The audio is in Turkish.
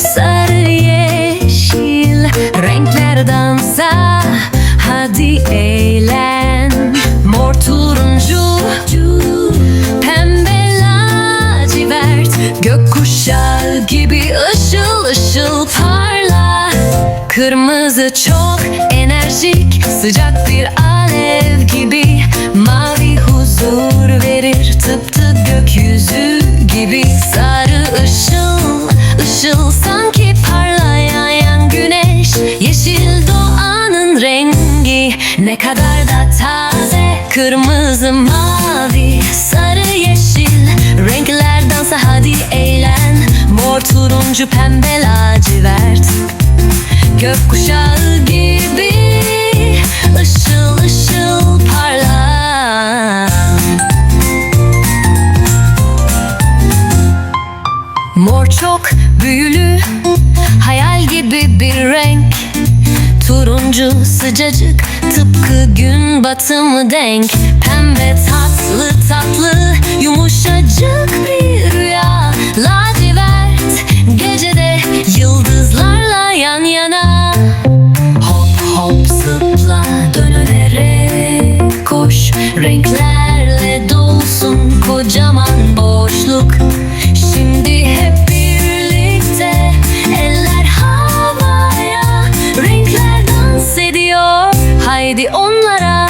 sarı yeşil renkler dansa hadi eğlen. Mor turuncu pembe lacivert gökkuşağı gibi ışıl ışıl parla. Kırmızı çok enerjik sıcak bir Ne kadar da taze Kırmızı mavi Sarı yeşil. Renkler dansa hadi eğlen. Mor turuncu pembe lacivert. Gökkuşağı gibi ışıl ışıl parla Mor çok büyülü Hayal Turuncu sıcacık tıpkı gün batımı denk. Pembe tatlı tatlı yumuşacık bir rüya. Lacivert gecede yıldızlarla yan yana. Hop hop zıpla dön koş renkler dedi onlara.